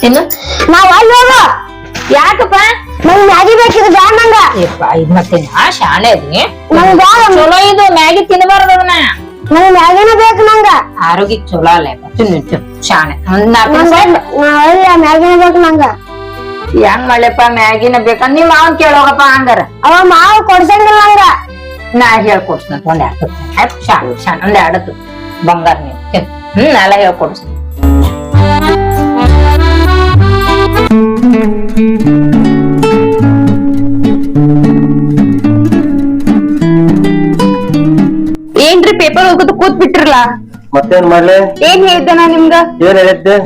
ತಿನ್ನು ನಾವ್ ಅಲ್ಲಿ ಹೋಗ. ಯಾಕಪ್ಪ? ನಂಗ್ ಮ್ಯಾಗಿ ಬೇಕಿದ್ ಬ್ಯಾಡ ನಂಗ. ಯಪ್ಪ ಇದ್ ಮತ್ತೆ ನಾ ಶಾಣೆ ಇದೀನಿ ನಂಗ್ ಬ್ಯಾಡ ಚಲೋ ಇದು ಮ್ಯಾಗಿ ತಿನ್ನಬಾರ್ದು ಅದನ್ನ. ನಂಗ್ ಮ್ಯಾಗಿನ ಬೇಕು ನಂಗ. ಆರೋಗ್ಯ ಚಲೋ ಅಲ್ಲ ಯಪ್ಪ. ತಿನ್ನು ತಿನ್ನು ಶಾಣೆ. ಒಂದ್ ನಾಲ್ಕು ನಂಗ್ ನಿಮಿಷ ಮ್ಯಾಗಿನ ಬೇಕು ನಂಗ. ಹೆಂಗ್ ಮಾಡ್ಲಪ್ಪ ಮ್ಯಾಗಿನ ಬೇಕ? ನಿಮ್ ಮಾವನ್ ಕೇಳೋಗಪ್ಪ ಹಂಗಾರ. ಅವ ಮಾವ ಕೊಡ್ಸಂಗಿಲ್ಲ ನಂಗ. ನಾ ಹೇಳ್ಕೊಡ್ಸ್ನ ಒಂದ್ ಎರಡು. ಶಾಣೆ ಶಾಣೆ ಒಂದ್ ಎರಡು. ಬಂಗಾರ ನೀನು ತಿನ್ನು. ಹ್ಮ್ ಎಲ್ಲ ಹೇಳ್ಕೊಡ್ಸ್ತೀನಿ ಏನ್ರಿ ಪೇಪರ್ ಹೋಗೋದು ಕೂತ್ ಬಿಟ್ರಲ್ಲ ಮತ್ತೇನ್ ಮಾಡ್ಲಿ? ಏನ್ ಹೇಳ್ದೆ ನಾ ನಿಮ್ಗ? ಏನ್ ಹೇಳಿದ್ದೆ?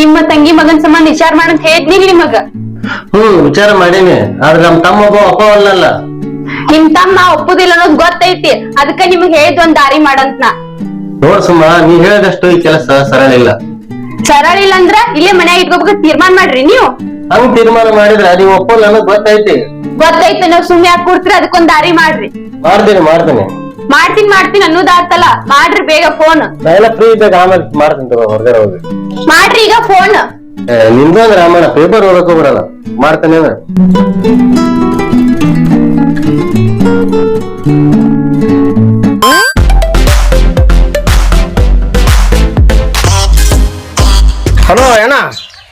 ನಿಮ್ಮ ತಂಗಿ ಮಗನ್ ಸಂಬಂಧ ವಿಚಾರ ಮಾಡಂತ ಹೇಳಿದ್ನಿ ನಿಮಗ. ಹ್ಮ್ ವಿಚಾರ ಮಾಡೀನಿ. ಆದ್ರೆ ನಮ್ ತಮ್ಮ ಒಬ್ಬ ಒಪ್ಪವಲ್ಲ ನಿಮ್ ತಮ್ಮ ಒಪ್ಪುದಿಲ್ಲ ಅನ್ನೋದ್ ಗೊತ್ತೈತಿ. ಅದಕ್ಕ ನಿಮಗ್ ಹೇಳಿದ್ ಒಂದ್ ದಾರಿ ಮಾಡಂತ ನಾ ನೋಡ್ ಸುಮ್ಮ ನೀ ಹೇಳಿದಷ್ಟು ಈ ಕೆಲಸ ಸರಳ ಇಲ್ಲ. ಸರಳ ಇಲ್ಲ ಅಂದ್ರ ಇಲ್ಲೇ ಮನ್ಯಾಗ ಇಟ್ಕೋಬೇಕು ತೀರ್ಮಾನ ಮಾಡ್ರಿ ನೀವು. ಹಂಗ್ ತೀರ್ಮಾನ ಮಾಡಿದ್ರ ನೀವ್ ಒಪ್ಪಲ್ಲ ಅನ್ನೋದ್ ಗೊತ್ತೈತಿ. ಗೊತ್ತೈತಿ ನಾವ್ ಸುಮ್ನೆ ಯಾಕೆ ಕೊಡ್ತೀರ? ಅದಕ್ಕೊಂದ್ ದಾರಿ ಮಾಡ್ರಿ. ಮಾಡ್ತೀನಿ ಮಾಡ್ತೀನಿ. ಮಾಡ್ತೀನಿ ಮಾಡ್ತೀನಿ ಅನ್ನೋದಾತಲ್ಲ ಮಾಡ್ರಿ ಬೇಗ ಫೋನ್ ನಾ ಎಲ್ಲ ಫ್ರೀ ಇದ್ದಾಗ ಆಮೇಲೆ ಮಾಡ್ತೀನಿ ತಗೋ ಹೊರಗಡೆ ಹೋಗಿ. ಮಾಡ್ರಿ ಈಗ ಫೋನ್ ನಿಮ್ದು ಅಂದ್ರೆ ರಾಮಣ್ಣ ಪೇಪರ್ ಓದಕ್ಕೂ ಬರಲ್ಲ. ಮಾಡ್ತಾನೆ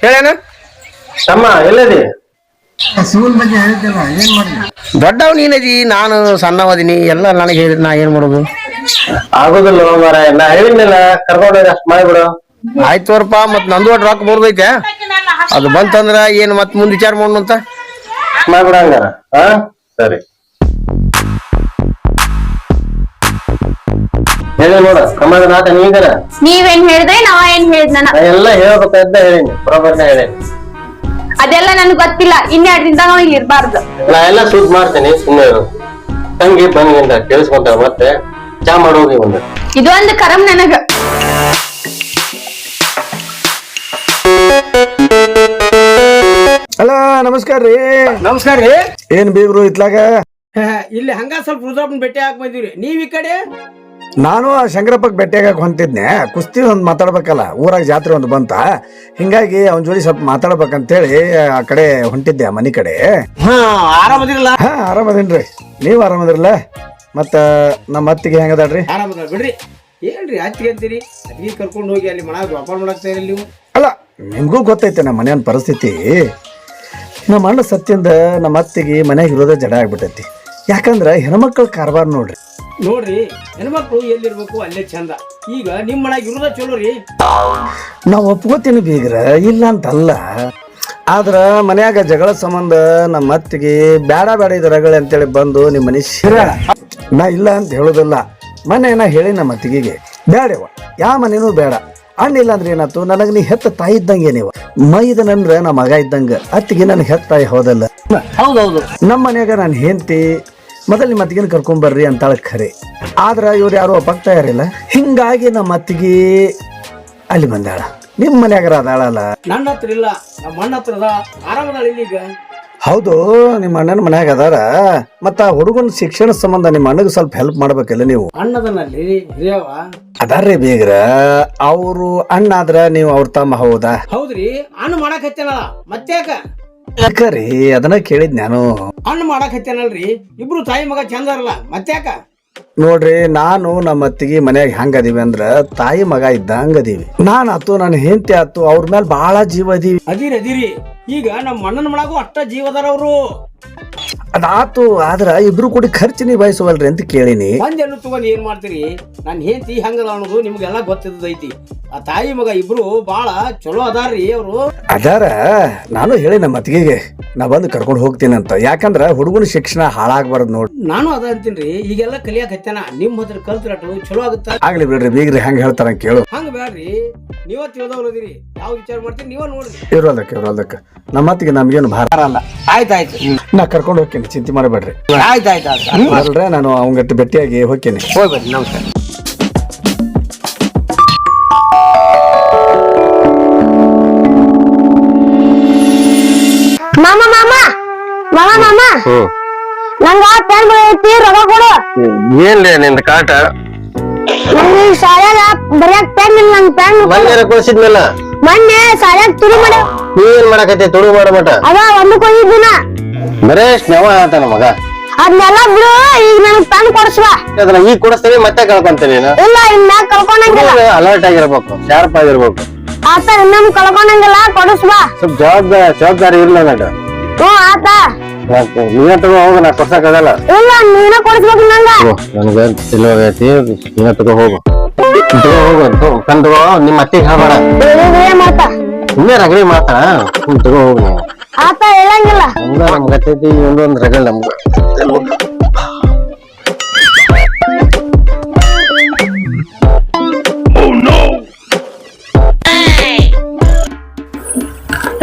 ಹೇಳೇನ ತಮ್ಮ ಎಲ್ಲದಿ? ದೊಡ್ಡವ್ ನೀನದಿ ನಾನು ಸಣ್ಣವದಿನಿ ಎಲ್ಲ ನನಗೆ ಹೇಳಿದ್ ನಾ ಏನ್ ಮಾಡೋದು? ಆಗೋದಿಲ್ಲ ಮಾರ ನಾ ಹೇಳಿದ್ನಲ್ಲ ಕರ್ಕೊಂಡೋಗಿ ಅಷ್ಟ್ ಮಾಡ್ಬಿಡು. ಆಯ್ತು ತೋರಪ್ಪ ಮತ್ ನಂದು ಒಟ್ಟು ರೊಕ್ಕ ಬರ್ದೈತೆ ಅದು ಬಂತಂದ್ರ ಏನ್ ಮತ್ ಮುಂದ್ ವಿಚಾರ ಮಾಡೋಣ ಅಂತ ಮಾಡ್ಬಿಡ ಹಂಗಾರ. ಹಾ ಸರಿ. ಹೇಳಿ ನೋಡ ಸಮಾಧಾನ ನಾಟ ನೀಗರ ನೀವೇನ್ ಹೇಳಿದ್ರೆ ನಾವ ಏನ್ ಹೇಳಿದ್ ನನ್ನ? ನಾ ಎಲ್ಲ ಹೇಳ್ಬೇಕಂತ ಹೇಳಿನಿ ಬರೋಬರ್ನ ಹೇಳೀನಿ. ಅದೆಲ್ಲ ನನ್ಗೆ ಗೊತ್ತಿಲ್ಲ ಇನ್ನೆರಡ್ ದಿನದಾಗ ನಾವ್ ಇಲ್ಲಿ ಇರ್ಬಾರ್ದು. ನಾ ಎಲ್ಲ ಸೂಟ್ ಮಾಡ್ತೀನಿ ಸುಮ್ಮನೆ ಇರು. ತಂಗಿ ಬನ್ನಿ ಅಂತ ಕೇಳಿಸ್ಕೊಂತಾರ ಮತ್ತೆ ಚಾ ಮಾಡೋಗಿ ಒಂದು ಇದೊಂದು ಕರಂ ನನಗ. ಅಲ್ಲ ನಮಸ್ಕಾರ ರೀ. ನಮಸ್ಕಾರ ರೀ. ಏನ್ ಬೀಗ್ರು ಇತ್ಲಾಗ? ಇಲ್ಲಿ ಹಂಗ ಸ್ವಲ್ಪ ರುದ್ರಪ್ಪನ ಭೇಟಿ ಹಾಕ್ ಬಂದಿವ್ರಿ ನೀವ್ ಈ ಕಡೆ? ನಾನು ಆ ಶಂಕರಪ್ಪಗ್ ಭೇಟಿಯಾಗಕ್ಕೆ ಹೊಂತಿದ್ನೆ ಕುಸ್ತಿ ಒಂದು ಮಾತಾಡ್ಬೇಕಲ್ಲ ಊರಾಗ ಜಾತ್ರೆ ಒಂದು ಬಂತ. ಹಿಂಗಾಗಿ ಅವನ್ ಜೋಡಿ ಸ್ವಲ್ಪ ಮಾತಾಡ್ಬೇಕಂತೇಳಿ ಆ ಕಡೆ ಹೊಂಟಿದ್ದೆ ಆ ಮನೆ ಕಡೆ. ಹಾ ಆರಾಮದಿರಲ್ಲ? ಹಾ ಆರಾಮದೇನ್ರಿ. ನೀವು ಆರಾಮದಿರಲ್ಲ? ಮತ್ತ ನಮ್ಮ ಅತ್ತಿಗೆ ಹೆಂಗದಾಳ್ರಿ? ಆರಾಮದ ಬಿಡ್ರಿ. ಏನ್ರಿ ಅತ್ತಿಗೆ ಅಂತೀರಿ? ಅತ್ತಿಗೆ ಕರ್ಕೊಂಡು ಹೋಗಿ ಅಲ್ಲಿ ಮನ ವ್ಯಾಪಾರ ಮಾಡಾಕ್ತಾ ಇರಲಿ ನೀವು? ಅಲ್ಲ ನಿಮ್ಗೂ ಗೊತ್ತೈತೆ ನಮ್ಮ ಮನೆಯ ಪರಿಸ್ಥಿತಿ. ನಮ್ಮ ಅಣ್ಣ ಸತ್ಯಂದ ನಮ್ಮ ಅತ್ತಿಗೆ ಮನ್ಯಾಗ ಇರೋದೇ ಜಡ ಆಗ್ಬಿಟ್ಟೈತಿ. ಯಾಕಂದ್ರೆ ಹೆಣ್ಮಕ್ಳ ಕಾರ್ಬಾರ್ ನೋಡ್ರಿ. ನೋಡ್ರಿ ಹೆಣ್ಮಕ್ಳು ಎಲ್ಲಿರ್ಬೇಕು ಅಲ್ಲೇ ಚಂದ. ಈಗ ನಿಮ್ ಮನ್ಯಾಗ ಇರೋದ ಚಲೋ ರೀ. ನಾವು ಒಪ್ಕೋತೀನಿ ಬೀಗ್ರ ಇಲ್ಲ ಅಂತಲ್ಲ ಆದ್ರ ಮನ್ಯಾಗ ಜಗಳ ಸಂಬಂಧ ನಮ್ಮ ಅತ್ತಿಗೆ ಬೇಡ ಬೇಡ ಇದು ರಗಳೆ ಅಂತೇಳಿ ಬಂದು ನಿಮ್ಮ ಮನೆ ಶಿರ. ನಾ ಇಲ್ಲ ಅಂತ ಹೇಳೋದಿಲ್ಲ. ಮನೆ ನಾ ಹೇಳಿ ನಮ್ಮ ಅತ್ತಿಗೆಗೆ ಬೇಡವ ಯಾವ ಮನೇನೂ ಬೇಡ ಅಣ್ಣ ಇಲ್ಲ ಅಂದ್ರೆ ಏನಾಯ್ತು? ನನಗೆ ನೀ ಹೆತ್ತ ತಾಯಿ ಇದ್ದಂಗೆ ನೀವು. ಮೈದನಂದ್ರೆ ನಮ್ಮ ಮಗ ಇದ್ದಂಗ. ಅತ್ತಿಗೆ ನನ್ನ ಹೆತ್ತ ತಾಯಿ ಹೋದಲ್ಲ? ಹೌದೌದು. ನಮ್ಮ ಮನ್ಯಾಗ ನಾನು ಹೆಂಡತಿ ಮೊದಲು ನಿಮ್ಮ ಅತ್ತಿಗೆನ ಕರ್ಕೊಂಡ್ ಬರ್ರಿ ಅಂತಾಳ ಖರೆ. ಆದ್ರೆ ಇವ್ರು ಯಾರು ಒಪ್ಪಾಗ್ತಾ ಇರಲಿಲ್ಲ ಹಿಂಗಾಗಿ ನಮ್ಮ ಅತ್ತಿಗೆ ಅಲ್ಲಿ ಬಂದಾಳ. ನಿಮ್ಮ ಮನ್ಯಾಗರ ಅದಾಳಲ್ಲ? ನನ್ನ ಹತ್ರ ಇಲ್ಲ. ನಮ್ಮ ಅಣ್ಣ ಹತ್ರ ಅದ. ಆರಾಮದಾಳ ಇಲ್ಲಿ ಹೌದು ನಿಮ್ಮ ಅಣ್ಣನ ಮನ್ಯಾಗ ಅದಾರ. ಮತ್ತ ಆ ಹುಡುಗನ ಶಿಕ್ಷಣ ಸಂಬಂಧ ನಿಮ್ಮ ಅಣ್ಣಗೆ ಸ್ವಲ್ಪ ಹೆಲ್ಪ್ ಮಾಡ್ಬೇಕಲ್ಲ ನೀವು? ಅಣ್ಣದನಲ್ಲಿ ಹಿರಿಯವ. ಅದಾರ್ರಿ ಬೇಗ್ರ. ಅವರು ಅಣ್ಣ ಆದ್ರ ನೀವು ಅವ್ರ ತಮ್ಮ ಹೌದಾ? ಹೌದ್ರಿ. ಅಣ್ಣ ಮಾಡಕ್ ಹತ್ತೇನಲ್ಲ ಮತ್ತ್ಯಾಕ? ಯಾಕರಿ ಅದನ್ನ ಕೇಳಿದ್ ನಾನು. ಅಣ್ಣ ಮಾಡಕ್ ಹತ್ತೇನಲ್ರಿ ಇಬ್ರು ತಾಯಿ ಮಗ ಚಂದ ಮತ್ತೆ ಮತ್ತ್ಯಾಕ? ನೋಡ್ರಿ ನಾನು ನಮ್ಮ ಅತ್ತಿಗೆ ಮನ್ಯಾಗ ಹೆಂಗ ಅದೀವಿ ಅಂದ್ರ ತಾಯಿ ಮಗ ಇದ್ದಂಗ ಅದೀವಿ. ನಾನ್ ಆತು ನನ್ನ ಹೆಂಡತಿ ಆತು ಅವ್ರ ಮೇಲೆ ಬಹಳ ಜೀವ ಅದೀವಿ. ಅದಿರಿ ಅದಿರಿ. ಈಗ ನಮ್ಮ ಅಣ್ಣನ ಮಳಗು ಅಷ್ಟ ಜೀವದಾರ ಅವರು. ಅದಾತು ಆದ್ರ ಇಬ್ರು ಕೂಡಿ ಖರ್ಚು ನಿಭಾಯಿಸುವಲ್ರಿ ಅಂತ ಕೇಳಿನಿ. ಒಂದ್ ತಗೊಂಡು ತಗೊಂಡ್ ಏನ್ ಮಾಡ್ತೀರಿ? ನನ್ನ ಹೆಂಡತಿ ಹೆಂಗದ ಅನ್ನೋದು ನಿಮ್ಗೆಲ್ಲ ಗೊತ್ತಿದ್ದೈತಿ. ಆ ತಾಯಿ ಮಗ ಇಬ್ರು ಬಾಳ ಚಲೋ ಅದಾರ್ರಿ ಅವರು. ಅದಾರ ನಾನು ಹೇಳಿ ನಮ್ಮ ಅತ್ತಿಗೆಗೆ ನಾ ಬಂದು ಕರ್ಕೊಂಡು ಹೋಗ್ತೀನಿ ಅಂತ ಯಾಕಂದ್ರ ಹುಡುಗನ ಶಿಕ್ಷಣ ಹಾಳಾಗ್ಬಾರ್ದು ನೋಡಿ. ನಾನು ಅದ ಅಂತೀನ್ರಿ ಈಗೆಲ್ಲ ಕಲಿಯಾಕ ಹತ್ತೇನ ನಿಮ್ ಹತ್ರ ಕಲ್ತಿರಟು ಚಲೋ ಆಗುತ್ತ? ಆಗ್ಲಿ ಬಿಡ್ರಿ ಬೀಗ್ರಿ ಹೆಂಗ್ ಹೇಳ್ತಾರ ಕೇಳು. ಹಂಗ ಬೇಡ್ರಿ ನೀವ ತಿಳಿದವ್ರು ಯಾವ ವಿಚಾರ ಮಾಡ್ತೀನಿ ನೀವ ನೋಡ್ರಿ. ಇರೋದಕ್ಕೆ ಇರೋದಕ್ಕೆ. ನಮ್ಮ ಅತ್ತಿಗೆ ನಮ್ಗೇನು ಭಾರ ಆಯ್ತಾಯ್ತು ನಾ ಕರ್ಕೊಂಡು ಹೋಗ್ತೇನೆ ಚಿಂತೆ ಮಾಡಬೇಡ್ರಿ. ಆಯ್ತಾಯ್ತು ಅಲ್ರೆ ನಾನು ಅವಂಗಟ್ಟು ಭೇಟಿಯಾಗಿ ಹೋಗ್ತೇನೆ. ಹೋಗ್ಬೇಡಿ ನಮಸ್ಕಾರ. ಮಾಮ ಮಾಮ. ಮಾಮ ಮಾಮ. ಹ್ಮ್. ನಂಗ ಪೆನ್ ಐತಿ ರೊಕ್ಕ ಕೊಡು. ಏನ್ಲೇ ನಿಂದ ಕಾಟ? ನಂಗೆ ಟೈಮ್ ಬರ್ಯಾಕ ಪೆನ್ ಇಲ್ಲ ನಂಗೆ ಪೆನ್ ಮಲ್ಯಾರ ಮೊನ್ನೆ ಸಾಲ್ಯಾಗ ತುಳು ಮಾಡ. ನೀ ಏನ್ ಮಾಡಕತ್ತಿ ತುಳು ಮಾಡ ಮಟ. ಅದ ಒಂದು ಕೊಯ್ದಿನ ಬರೇ ನೆವ ಆತನ ಮಗ. ಅದ್ನೆಲ್ಲ ಬಿಡು ಈಗ ನನಗ್ ತಂದು ಕೊಡ್ಸುವ. ಅದನ್ನ ಈಗ ಕೊಡಿಸ್ತೀನಿ ಮತ್ತೆ ಕಳ್ಕೊಂತೀನಿ ನೀನು. ಇಲ್ಲ ಇನ್ನ ಕಳ್ಕೊಂಡಂಗಿಲ್ಲ. ಅಲರ್ಟ್ ಆಗಿರ್ಬೇಕು ಶಾರ್ಪ್ ಆಗಿರ್ಬೇಕು. ಆತ ಇನ್ನೊಮ್ಮೆ ಕಳ್ಕೊಂಡಂಗಿಲ್ಲ ಕೊಡಿಸುವ. ಸ್ವಲ್ಪ ಜವಾಬ್ದಾರಿ ಜವಾಬ್ದಾರಿ ಇರ್ಲ ನಡ ಹ್ಞೂ ಆತ. ನೀನ ತಗೋ ಹೋಗು ನಾ ಕೊಡ್ಸಕ್ಕಾಗಲ್ಲ ಇಲ್ಲ ನೀನ ಕೊಡಿಸ್ಬೇಕು ನಂಗ. ನನಗೆ ತಿಳಿವಾಗೈತಿ ನೀನ ತಗೋ ಹೋಗು. ತಗೋ ಹೋಗು ತಗೋ ನಿಮ್ಮ ಅತ್ತಿಗೆ ಹೇಳ್ಬೇಡ. ಮಾಡ್ತಾ ಇನ್ನೇ ರಗಳಿ ಮಾತಾ? ಹ್ಮ್ ತಗೋ ಹೋಗು ಆತ ಹೇಳಂಗಿಲ್ಲ. ನಮ್ಗ ನಮ್ಗೆ ಗತ್ತೈತಿ ಒಂದೊಂದ್ ರಗಳಿ ನಮ್ಗ.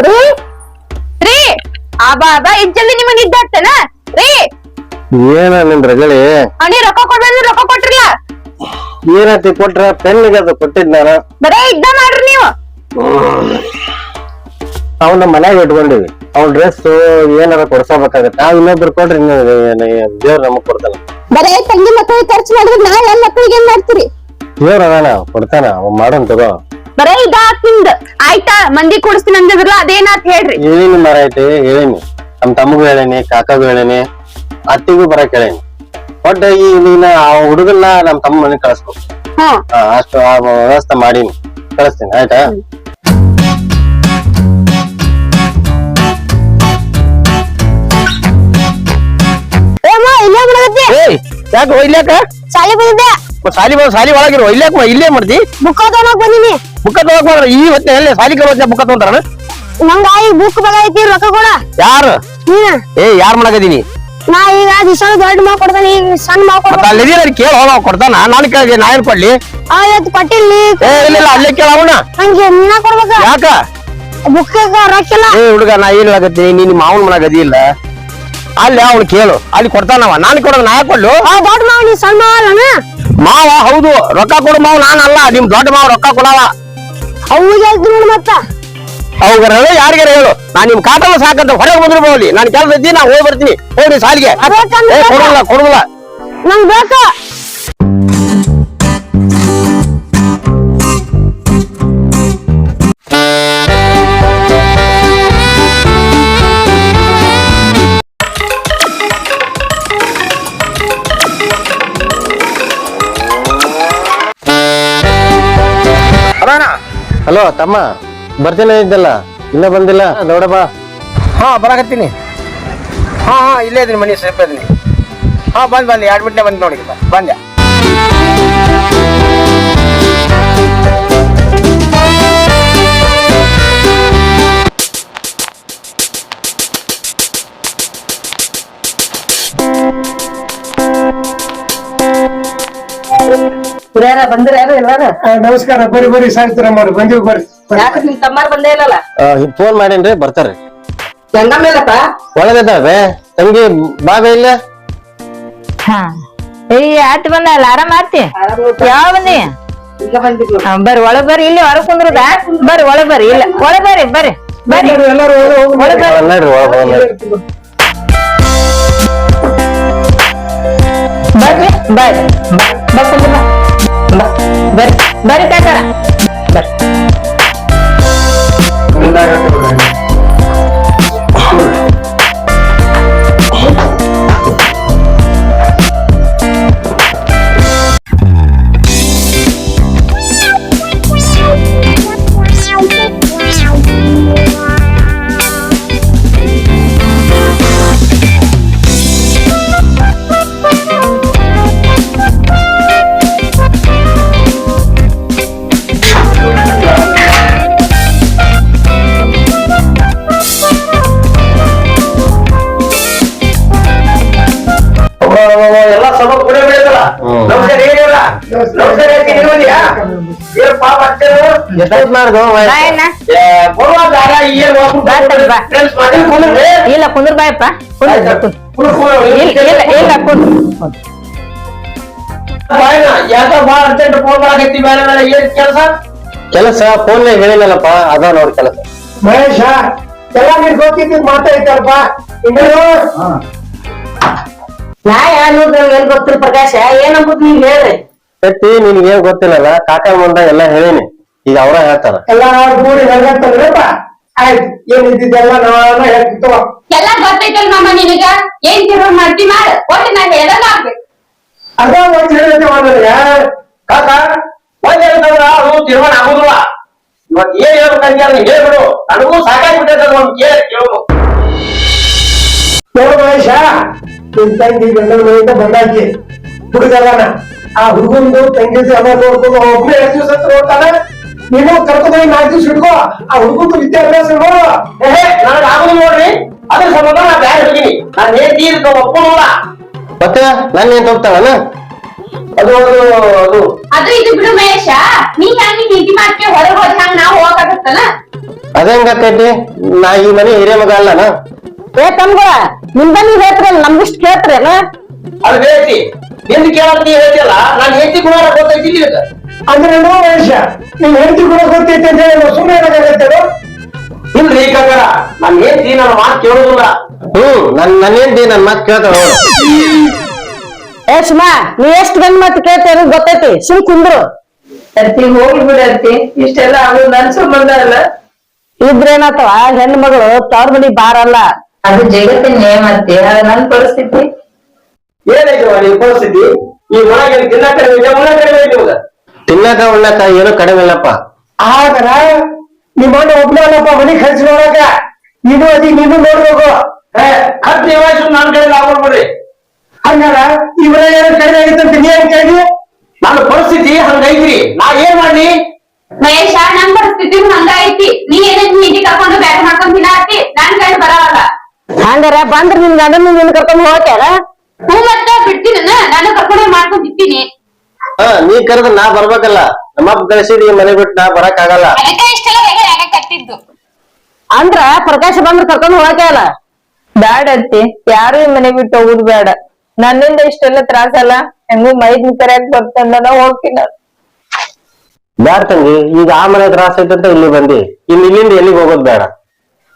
ರೀ ರೀ ಇದ್ ನಿಮಗೆ ನಿಮಗ್ ಇದ್ದಾಗ್ತೇನ ರೀ. ಏನ ನಿನ್ ರಗಳಿ? ಅಣಿ ರೊಕ್ಕ ಕೊಡ್ಬೇಡ್ರಿ ರೊಕ್ಕ ಕೊಟ್ರಲ್ಲ. ಏನತಿ ಕೊಟ್ರ ಪೆನ್ಗೆ ಅದು ಕೊಟ್ಟಿದ್ ನಾನು ಬರೇ ಇದ್ದ ಮಾಡ್ರಿ ನೀವು. ಅವನ ಮನೆಗೆ ಮನ್ಯಾಗ ಇಟ್ಕೊಂಡಿವಿ. ಅವ್ನ ಡ್ರೆಸ್ ಏನಾರ ಕೊಡ್ಸಬೇಕಾಗತ್ತೆ. ನಾವ್ ಇನ್ನೊಬ್ರು ಕೊಡ್ರಿ ದೇವ್ರ ನಮಗ್ ಕೊಡ್ತಾನ. ಬರೇ ತಂಗಿ ಮಕ್ಕಳಿಗೆ ಖರ್ಚು ಮಾಡಿದ್ರೆ ನಾ ಎಲ್ಲ ಮಕ್ಕಳಿಗೆ ಏನ್ ಮಾಡ್ತೀರಿ? ದೇವ್ರ ಅದಾನ ಕೊಡ್ತಾನ ಅವ್ ಮಾಡೋನ್ ತಗೋ. ಬರೇ ಇದಾತ್ ನಿಮ್ದು. ಆಯ್ತಾ ಮಂದಿ ಕೊಡ್ಸ್ತೀನಿ ಅಂದಿದ್ರಲ್ಲ ಅದೇನಾತ್ ಹೇಳ್ರಿ. ಹೇಳಿನಿ ಮರ ಐತಿ ಹೇಳಿನಿ. ನಮ್ ತಮ್ಮಗೂ ಹೇಳೇನಿ ಕಾಕಾಗೂ ಹೇಳೇನಿ ಅತ್ತಿಗೂ ಬರಕ್ ಹೇಳೇನಿ. ಒಟ್ಟ ಈ ನೀನ ಆ ಹುಡುಗನ್ನ ನಮ್ ತಮ್ಮ ಮನೆಗ್ ಕಳಿಸ್ಬೇಕು ಹ್ಮ್ ಹಾ ಅಷ್ಟು ಆ ವ್ಯವಸ್ಥೆ ಮಾಡೀನಿ. ಕಳಿಸ್ತೀನಿ ಆಯ್ತಾ? ಏಮ್ಮ ಇಲ್ಲೇ ಬಿಡಗತ್ತಿ ಏಯ್ ಯಾಕೆ ಒಯ್ಲ್ಯಾಕ ಶಾಲೆ ಬಂದಿದ್ದೆ. ಸಾಲಿ ಬಂದ್ ಸಾಲಿ ಒಳಗಿರೋ. ಇಲ್ಯಾಕ ಇಲ್ಲೇ ಮಾಡ್ತಿ? ಬುಕ್ ತಗೊಳಕ್ ಬಂದಿನಿ. ಬುಕ್ಕ ತಗೋಕ್ ಈ ಹೊತ್ತೆ ಎಲ್ಲಿ ಸಾಲಿ ಕಲೋತ್ನ ಬುಕ್ಕ ತಗೊಂತಾರ ನಂಗ ಈ ಬುಕ್ ಐತಿ ರೊಕ್ಕ ಕೊಡ. ಯಾರು? ನೀನ? ಏ ಯಾರ್ ಮಾಡಕದೀನಿ ನಾ ಈಗ ದಿವಸ ದೊಡ್ಡ ಮಾವು ಕೊಡ್ತಾನೆ ಈಗ ಸಣ್ಣ ಮಾವು ಕೊಡ್ತಾನೆ. ಅಲ್ಲಿ ಕೇಳ ಹೋಗ ಕೊಡ್ತಾನ. ನಾನು ಕೇಳಿದೆ ನಾ ಏನ್ ಕೊಡ್ಲಿ? ಆ ಇವತ್ತು ಕೊಟ್ಟಿಲ್ಲ ಏ ಇಲ್ಲ ಇಲ್ಲ ಅಲ್ಲೇ ಕೇಳವಣ ನಂಗೆ ನೀನ ಕೊಡ್ಬೇಕ? ಯಾಕ? ಬುಕ್ ರೊಕ್ಕಿಲ್ಲ ಏ ಹುಡುಗ ನಾ ಏನ್ ಹೇಳಕತ್ತೀನಿ? ನೀನ್ ಮಾವನ ಮನ ಗದಿ ಇಲ್ಲ. ಅಲ್ಲಿ ಅವ್ನು ಕೇಳು. ಅಲ್ಲಿ ಕೊಡ್ತಾನವ. ನಾನು ಕೊಡೋದು ನಾ ಕೊಡ್ಲು? ಆ ದೊಡ್ಡ ಮಾವ್ ನೀ ಸಣ್ಣ ಮಾವ ಅಲ್ಲನ ಮಾವ ಹೌದು. ರೊಕ್ಕ ಕೊಡು ಮಾವ ನಾನಲ್ಲ. ನಿಮ್ ದೊಡ್ಡ ಮಾವ ರೊಕ್ಕ ಕೊಡವ ಅವ್ಗೆ ಹೇಳ್ತೀನಿ ನೋಡು ಮತ್ತ. ಅವುಗರ ಯಾರಿಗಾರ ಹೇಳು. ನಾನ್ ನಿಮ್ ಕಾಟಲ್ಲ ಸಾಕಂತ ಹೊರಗೆ ಬಂದಿರ್ಬೋದು ನಾನು ಕೆಲಸ ಇದ್ದೀನಿ ನಾ ಹೋಗಿ ಬರ್ತೀನಿ. ಹೋಗಿ ಸಾಲಿಗೆ. ಏ ಕೊಡಲ್ಲ ಕೊಡಲ್ಲ ನಂಗ್ ಬೇಕು? ಹಲೋ ತಮ್ಮ. ಬರ್ತೀನಿ ಇದ್ದಲ್ಲ, ಇನ್ನ ಬಂದಿಲ್ಲ ನೋಡಪ್ಪ ಹಾ, ಬರಾಕತ್ತೀನಿ. ಹಾ ಹಾ, ಇಲ್ಲೇ ಇದೀನಿ ಮನೆ, ಸ್ವಲ್ಪ ಇದೀನಿ. ಹಾ, ಬಂದ್, ಬಂದೆ, ಎರಡು ಮಿನಿಟ್ನೇ ಬಂದ್ ನೋಡಿ ಬಂದೆ ಬಂದ್ರ ಯಾರು ಎಲ್ಲಾರು ನಮಸ್ಕಾರ. ಬರ್ರಿ ಬರ್ರಿ. ಸಾಯ್ತಿರಮ್ಮ ಬಂದಿವಿ ಬರ್ರಿ. ಯಾಕ ನಿಮ್ ತಮ್ಮಾರ್ ಬಂದೇ ಇಲ್ಲಲ್ಲ? ಫೋನ್ ಮಾಡೇನ್ರಿ? ಬರ್ತಾರ್ರಿ. ಮೇಲಪ್ಪ? ಒಳಗದಾವೆ. ತಂಗಿ ಬಾಬೆ ಇಲ್ಲ? ಹಾ. ಏಯ್ ಆತ್ ಬಂದಲ್ಲ ಆರಾಮ್ ಆತಿ? ಯಾವ ಬಂದಿ? ಬರ್ರಿ ಒಳಗ್ ಬರ್ರಿ. ಇಲ್ಲಿ ಹೊರಗ್ ಕುಂದ್ರದ? ಬರ್ರಿ ಒಳಗ್ ಬರ್ರಿ. ಇಲ್ಲ ಒಳಗ್ ಬರ್ರಿ ಬರ್ರಿ. ಬರ್ರಿ. ಎಲ್ಲರೂ ಒಳಗ್ ಬರ್ರಿ. ಬರ್ರಿ ಬರ್ರಿ ಬಾ ಕುಂದ್ರ ಬಾ. ಬಾ. ಬರ್ರಿ ಬರ್ರಿ ಕಾಕಾರ ಬರ್ರಿ ಇಲ್ಲ ಕುಂದ್ರ ಬಾಯಪ್ಪ. ಇಲ್ಲ ಕುಂದ್ರ. ಕೆಲಸ? ಕೆಲಸ ಫೋನ್ ಹೇಳಿಲ್ಲಪ್ಪ ಅದ ನೋಡ್ ಕೆಲಸ. ಮಹೇಶ ಎಲ್ಲ ನೀನ್ ಗೊತ್ತಿದ್ದು ಮಾತಾಡ್ತಾರಪ್ಪ. ನಾ ಅನ್ನೋದು ಏನ್ ಗೊತ್ತಿಲ್ಲ ಪ್ರಕಾಶ. ಏನಂಬುದು ನೀವ್ ಹೇಳ್ರಿ? ಸತ್ತಿ ನಿನ್ಗೆ ಏನ್ ಗೊತ್ತಿಲ್ಲಲ್ಲ. ಕಾಕ ಮುಂದ ಎಲ್ಲ ಹೇಳೀನಿ. ಈಗ ಅವರ ಹೇಳ್ತಾರ. ಎಲ್ಲ ಕೂಡಿ ಹೆಂಗಂತಂದ್ರಪ್ಪ ಆಯ್ತು ಏನ್ ಇದ್ದಿದ್ದೆಲ್ಲ ನಾನ ಹೇಳ್ತಿತ್ತು ಎಲ್ಲ ಗೊತ್ತೈತಲ್ ಮಾಮ ನಿನಗ? ಏನ್ ಕಿರೋ ಮಾಡ್ತಿ ಮಾಡ? ಒಟ್ಟು ನಾ ಹೇಳಲ್ಲ ಆಗ್ಬೇಕು. ಅದ ಒಂದ್ ಹೇಳಿದ್ರೆ ಮಾಡಿದ್ರೆ ಕಾಕ ಒಂದ್ ಹೇಳ್ತಂದ್ರ ಅದು ತೀರ್ಮಾನ ಆಗುದಿಲ್ಲ. ಇವತ್ ಏನ್ ಹೇಳ್ಬೇಕಂತ ಅದನ್ನ ಹೇಳ್ಬಿಡು ನನಗೂ ಸಾಕಾಗ್ಬಿಟ್ಟೈತೆ ಅದು ಒಂದ್ ಕೇಳಿ ಕೇಳು. ನೋಡು ಮಹೇಶ ನಿನ್ ತಂಗಿ ಗಂಡನ ಮನೆಯಿಂದ ಬಂದಾಕಿ. ಹುಡುಗರನ ಆ ಹುಡುಗಂದು ತಂಗಿ ಎಲ್ಲ ನೋಡ್ಕೊಂಡು ಒಬ್ಬನೇ ಎರಡು ದಿವಸ ಹೋಗ್ತಾನೆ ನೀನು ಕರ್ಕೊಂಡು ನಾಲ್ಕು ದಿವಸ ಇಟ್ಕೋ. ಆ ಹುಡುಗಂದು ವಿದ್ಯಾಭ್ಯಾಸ ನೋಡು. ಏ ನನಗೆ ಆಗುದಿಲ್ಲ ನೋಡ್ರಿ. ಅದ್ರ ಸಂಬಂಧ ನಾ ಬ್ಯಾರೆ ಹೋಗಿನಿ. ನಾನು ಏನ್ ತೀರ್ಕ ಒಪ್ಕೊಳ್ಳೋಲ್ಲ ಮತ್ತೆ ನನ್ನ ಏನ್ ತಪ್ತಾವನ ಅದು ಅದು ಅದು. ಅದು ಇದು ಬಿಡು ಮಹೇಶ. ನೀ ಹಂಗ ನೀತಿ ಮಾಡ್ಕೆ ಹೊರಗೆ ಹೋದ್ ನಾವು ಹೋಗಕ್ಕಾಗತ್ತಲ್ಲ ನಾ ಈ ಮನೆ ಹಿರಿಯ ಮಗ ಅಲ್ಲನ? ಏ ನೀವ್ ಹೇಳ್ತಿರಲ್ಲ ನಮ್ಗಿಷ್ಟ ಕೇಳ್ತಿರೇನ? ಅದು ನೀ ಹೇಳ್ತಿಯಲ್ಲ ನಾನು ಹೇಳ್ತಿ ಗುಣ ಗೊತ್ತೈತಿ ಅಂದ್ರೆ ವಯಸ್ಸ ನಿಮ್ ಹೆಂಡತಿ ಕೂಡ ಗೊತ್ತೈತೆ ಅಂತ ಹೇಳಿ ಸುಮ್ಮನೆ ಏನಾಗತ್ತೇನೋ ಇಲ್ರಿ ಕಾಕರ ನಾನು ಹೆಂಡತಿ ನನ್ನ ಮಾತು ಕೇಳೋದಿಲ್ಲ. ಹ್ಮ್ ನನ್ ನನ್ನ ಹೆಂಡತಿ ನನ್ ಮಾತು ಕೇಳ್ತಾಳ ಏ ಸುಮಾ ನೀ ಎಷ್ಟ್ ಗಂಡ್ ಮಾತು ಕೇಳ್ತೇನ ಗೊತ್ತೈತಿ? ಸುಮ್ ಕುಂದ್ರು. ಅರ್ತಿ ಹೋಗ್ಲಿ ಬಿಡತ್ತಿ ಇಷ್ಟೆಲ್ಲ ಆಗೋದು ನನ್ ಸಂಬಂಧ ಅಲ್ಲ. ಇದ್ರೇನಾತವ ಹೆಣ್ಣು ಮಗಳು ತವ್ರ ಮನಿ ಬಾರಲ್ಲ. ಅದು ಜಗತ್ತಿನ ನೇಮ ಅರ್ತಿ ಅದ ನನ್ ಪರಿಸ್ಥಿತಿ. ಏನಾಯ್ತು ನಿನ್ ಪರಿಸ್ಥಿತಿ? ಈ ಒಳಗೆ ತಿನ್ನ ಕಡಿಮೆ ಇದೆ ಉಣ್ಣ ಕಡಿಮೆ ನಿಮ್ಗ ತಿನ್ನಕ ಉಣ್ಣಕ ಏನು ಕಡಿಮೆ ಇಲ್ಲಪ್ಪ ಆದ್ರ ನಿಮ್ಮ ಅಣ್ಣ ಒಬ್ಬನೇ ಅಲ್ಲಪ್ಪ ಮನೆ ಖರ್ಚು ನೋಡಕ ನೀನು ಅದಿ ನೀನು ನೋಡ್ಬೇಕು. ಹತ್ತು ನಿವಾಸ ನನ್ನ ಕಡೆ ಆಗ್ಬಿಡ್ಬಿಡ್ರಿ ಹಂಗಾರ ಇವರ ಏನು ಕಡಿಮೆ ಆಗಿತ್ತಂತ ನೀ ಏನ್ ಕೇಳಿ ನನ್ನ ಪರಿಸ್ಥಿತಿ ಹಂಗೈತ್ರಿ ನಾ ಏನ್ ಮಾಡ್ಲಿ? ಮಹೇಶ ನನ್ ಪರಿಸ್ಥಿತಿ ಹಂಗ ಐತಿ. ನೀ ಏನೈತಿ ನೀತಿ ಕರ್ಕೊಂಡು ಬ್ಯಾಗ್ ಮಾಡ್ಕೊಂಡ್ ತಿನ್ನಾತಿ ನನ್ ಕೈ ಬರವಲ್ಲ ಹಂಗಾರ ಬಂದ್ರ ನಿನ್ ಗಂಡನ ನಿನ್ ಕರ್ಕೊಂಡ್ ಹೋಗ್ಯಾರ ಹೂ ಮತ್ತೆ ಬಿಡ್ತೀನಿ ನಾನು. ಕರ್ಕೊಂಡು ಮಾಡ್ಕೊಂಡ್ ತಿಂತೀನಿ ಹಾ ನೀ ಕರೆದ ನಾ ಬರ್ಬೇಕಲ್ಲ. ನಮ್ಮಪ್ಪ ಕಳಿಸಿದ್ ಈ ಮನೆ ಬಿಟ್ಟು ನಾ ಬರಕ್ ಆಗಲ್ಲ. ಅದಕ್ಕೆ ಇಷ್ಟೆಲ್ಲ ಅಂದ್ರ ಪ್ರಕಾಶ ಬಂದ್ರ ಕರ್ಕೊಂಡ್ ಅಲ್ಲ ಬ್ಯಾಡ ಅತ್ತಿ ಯಾರು ಈ ಮನೆ ಬಿಟ್ಟು ಹೋಗುದು ಬೇಡ ನನ್ನಿಂದ ಇಷ್ಟೆಲ್ಲ ತ್ರಾಸಲ್ಲ ಹೆಂಗೂ ಮೈದ್ ಸರಿಯಾಗಿ ಬರ್ತಂದ ಹೋಗ್ತೀನಿ ನಾನು. ಬ್ಯಾಡ ತಂಗಿ ಈಗ ಆ ಮನೆ ತ್ರಾಸ ಐತಂತ ಇಲ್ಲಿ ಬಂದಿ. ಇಲ್ಲಿ ಇಲ್ಲಿಂದ ಎಲ್ಲಿಗೆ ಹೋಗೋದ್ ಬೇಡ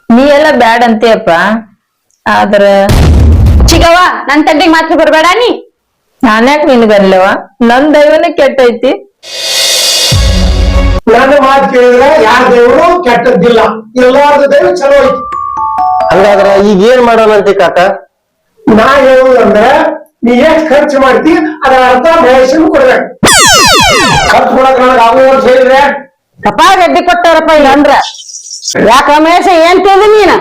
ನೀ ಎಲ್ಲ ಬ್ಯಾಡ ಅಂತೀಯಪ್ಪ. ಆದ್ರ ಚಿಗವ್ವ ನನ್ ತಂದೆಗೆ ಮಾತ್ರ ಬರ್ಬೇಡ ನೀ? ನಾನ್ಯಾಕ್ ನಿನ್ಗನ್ಲವ ನನ್ ದೈವನೇ ಕೆಟ್ಟೈತಿ. ನನ್ನ ಮಾತು ಕೇಳಿದ್ರೆ ಯಾರ ದೇವರು ಕೆಟ್ಟದ್ದಿಲ್ಲ. ಎಲ್ಲಾರ್ದು ದೈವ ಚಲೋ ಐತಿ. ಹಂಗಾದ್ರ ಈಗ ಏನ್ ಮಾಡೋಣಂತಿ ಕಾಕ? ನಾ ಹೇಳುದಂದ್ರೆ ನೀ ಎಷ್ಟ್ ಖರ್ಚು ಮಾಡ್ತಿ ಅದರ ಅರ್ಥ ಮಹೇಶನ್ ಕೊಡ್ಬೇಕು. ಖರ್ಚು ಮಾಡಕ್ ನನಗೆ ಆಗುವ ಹೇಳಿದ್ರೆ? ಕಪಾ ಗಡ್ಡಿ ಕೊಟ್ಟಾರಪ್ಪ ಇಲ್ಲ ಅಂದ್ರ. ಯಾಕ ರಮೇಶ ಏನ್ ಕೇಳಿ ನೀನ?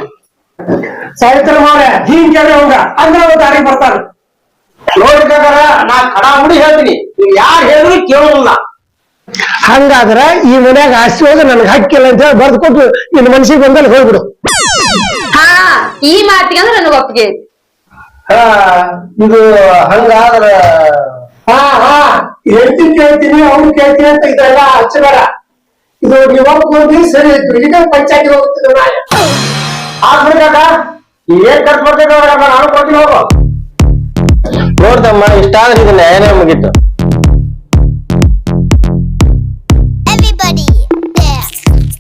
ಸಾಯಿತ್ರ ಮಾಡ ಹಿಂಗ್ ಕೇಳಿ ಅವಂಗ ಅಂದ್ರೆ ಅವ್ರು ದಾರಿ ಬರ್ತಾರ ನೋಡಿ ಕಾಕರ ನಾ ಕಡ ಮುಡಿ ಹೇಳ್ತೀನಿ. ನೀವು ಯಾರು ಹೇಳಿದ್ರು ಕೇಳೋದಿಲ್ಲ. ಹಂಗಾದ್ರ ಈ ಮನ್ಯಾಗ ಆಸ್ತಿ ಹೋದ್ರೆ ನನ್ಗೆ ಹಕ್ಕಿಲ್ಲ ಅಂತ ಹೇಳಿ ಬರ್ದು ಕೊಟ್ಟು ನಿನ್ನ ಮನಸ್ಸಿಗೆ ಬಂದಲ್ಲಿ ಹೋಗ್ಬಿಡು. ಹಾ ಈ ಮಾತಿಗೆ ಅಂದ್ರೆ ನನಗೆ ಒಪ್ಪಿಗೆ ಐತಿ. ಹಾ ಇದು ಹಂಗಾದ್ರ ಹಾ ಹಾ ಹೇಳ್ತೀನಿ ಕೇಳ್ತೀನಿ ಅವ್ನು ಕೇಳ್ತೀನಿ ಅಂತ ಇದೆಲ್ಲ ಹಚ್ಚಬೇಡ. ಇದು ನೀವು ಹೋಗಿ ಸರಿ ಇಲ್ಲಿ ಈಗ ಪಂಚಾಯತಿ ಹೋಗ್ತಿದ್ದೆ ನಾ ಆಗ್ಬಿಡಿ ಕಾಕ ಏನ್ ಕಟ್ ಮಾಡ್ತೈತೆ ನಾನು ಕೊಡ್ತೀನಿ ಹೋಗು. ನೋಡ್ದಮ್ಮ ಇಷ್ಟಾದ್ರೆ ಇದು ನ್ಯಾಯನೇ ಮುಗೀತು.